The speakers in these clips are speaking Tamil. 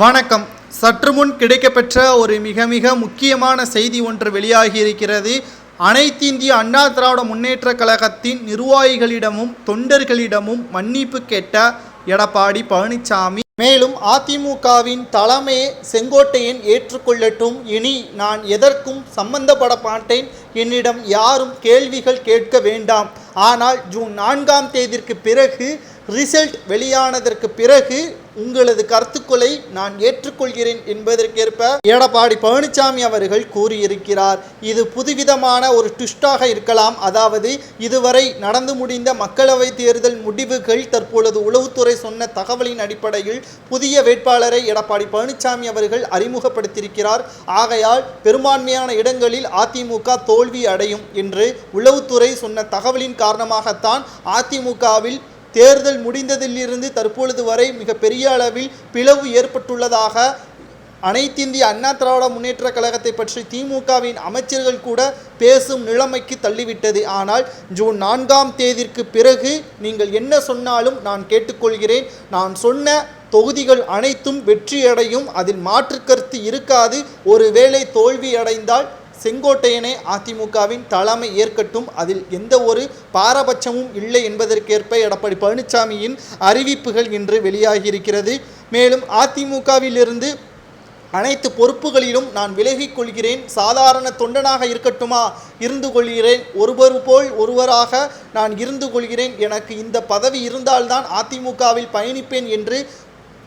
வணக்கம். சற்று முன் கிடைக்கப்பெற்ற ஒரு மிக மிக முக்கியமான செய்தி ஒன்று வெளியாகி இருக்கிறது அனைத்திந்திய அண்ணா திராவிட முன்னேற்ற கழகத்தின் நிர்வாகிகளிடமும் தொண்டர்களிடமும் மன்னிப்பு கேட்ட எடப்பாடி பழனிசாமி மேலும் அதிமுகவின் தலைமையை செங்கோட்டையன் ஏற்றுக்கொள்ளட்டும். இனி நான் எதற்கும் சம்பந்தப்பட மாட்டேன். என்னிடம் யாரும் கேள்விகள் கேட்க வேண்டாம். ஆனால் ஜூன் நான்காம் தேதிக்கு பிறகு ரிசல்ட் வெளியானதற்கு பிறகு உங்களது கருத்துக்களை நான் ஏற்றுக்கொள்கிறேன் என்பதற்கேற்ப எடப்பாடி பழனிசாமி அவர்கள் கூறியிருக்கிறார். இது புதுவிதமான ஒரு ட்விஸ்டாக இருக்கலாம். அதாவது இதுவரை நடந்து முடிந்த மக்களவை தேர்தல் முடிவுகள் தற்பொழுது உளவுத்துறை சொன்ன தகவலின் அடிப்படையில் புதிய வேட்பாளரை எடப்பாடி பழனிசாமி அவர்கள் அறிமுகப்படுத்தியிருக்கிறார். ஆகையால் பெரும்பான்மையான இடங்களில் அதிமுக தோல்வி அடையும் என்று உளவுத்துறை சொன்ன தகவலின் காரணமாகத்தான் அதிமுகவில் தேர்தல் முடிந்ததிலிருந்து தற்பொழுது வரை மிக பெரிய அளவில் பிளவு ஏற்பட்டுள்ளதாக அனைத்திந்திய அண்ணா திராவிட முன்னேற்ற கழகத்தை பற்றி திமுகவின் அமைச்சர்கள் கூட பேசும் நிலைமைக்கு தள்ளிவிட்டது. ஆனால் ஜூன் நான்காம் தேதிக்கு பிறகு நீங்கள் என்ன சொன்னாலும் நான் கேட்டுக்கொள்கிறேன். நான் சொன்ன தொகுதிகள் அனைத்தும் வெற்றியடையும். அதில் மாற்று கருத்து இருக்காது. ஒருவேளை தோல்வி அடைந்தால் செங்கோட்டையனே அதிமுகவின் தலைமை ஏற்கட்டும். அதில் எந்த ஒரு பாரபட்சமும் இல்லை என்பதற்கேற்ப எடப்பாடி பழனிசாமியின் அறிவிப்புகள் இன்று வெளியாகியிருக்கிறது. மேலும் அதிமுகவிலிருந்து அனைத்து பொறுப்புகளிலும் நான் விலகிக் கொள்கிறேன். சாதாரண தொண்டனாக இருக்கட்டுமா? இருந்து கொள்கிறேன். ஒருவர் போல் ஒருவராக நான் இருந்து கொள்கிறேன். எனக்கு இந்த பதவி இருந்தால்தான் அதிமுகவில் பயணிப்பேன் என்று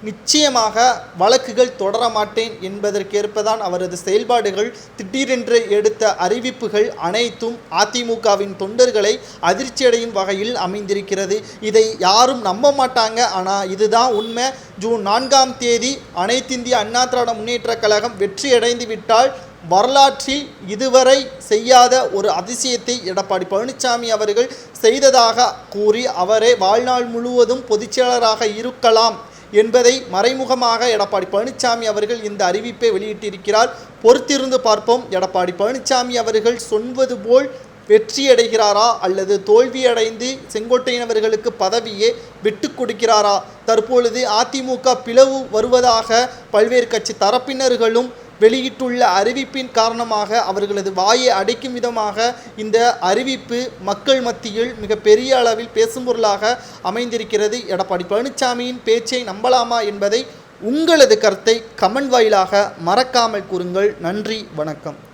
நிச்சயமாக வழக்குகள் தொடர மாட்டேன் என்பதற்கேற்பதான் அவரது செயல்பாடுகள் திடீரென்று எடுத்த அறிவிப்புகள் அனைத்தும் அதிமுகவின் தொண்டர்களை அதிர்ச்சியடையும் வகையில் அமைந்திருக்கிறது. இதை யாரும் நம்ப மாட்டாங்க. ஆனால் இதுதான் உண்மை. ஜூன் நான்காம் தேதி அனைத்திந்திய அண்ணா திராவிட முன்னேற்ற கழகம் வெற்றியடைந்து விட்டால் வரலாற்றில் இதுவரை செய்யாத ஒரு அதிசயத்தை எடப்பாடி பழனிசாமி அவர்கள் செய்ததாக கூறி அவரே வாழ்நாள் முழுவதும் பொதுச்செயலராக இருக்கலாம். என்பதை மறைமுகமாக எடப்பாடி பழனிசாமி அவர்கள் இந்த அறிவிப்பை வெளியிட்டிருக்கிறார். பொறுத்திருந்து பார்ப்போம். எடப்பாடி பழனிசாமி அவர்கள் சொல்வது போல் வெற்றியடைகிறாரா அல்லது தோல்வியடைந்து செங்கோட்டையினவர்களுக்கு பதவியே விட்டு கொடுக்கிறாரா? தற்பொழுது அதிமுக பிளவு வருவதாக பல்வேறு கட்சி தரப்பினர்களும் வெளியிட்டுள்ள அறிவிப்பின் காரணமாக அவர்களது வாயை அடைக்கும் விதமாக இந்த அறிவிப்பு மக்கள் மத்தியில் மிக பெரிய அளவில் பேசும் பொருளாக அமைந்திருக்கிறது. எடப்பாடி பழனிசாமியின் பேச்சை நம்பலாமா என்பதை உங்களது கருத்தை கமெண்ட் வாயிலாக மறக்காமல் கூறுங்கள். நன்றி வணக்கம்.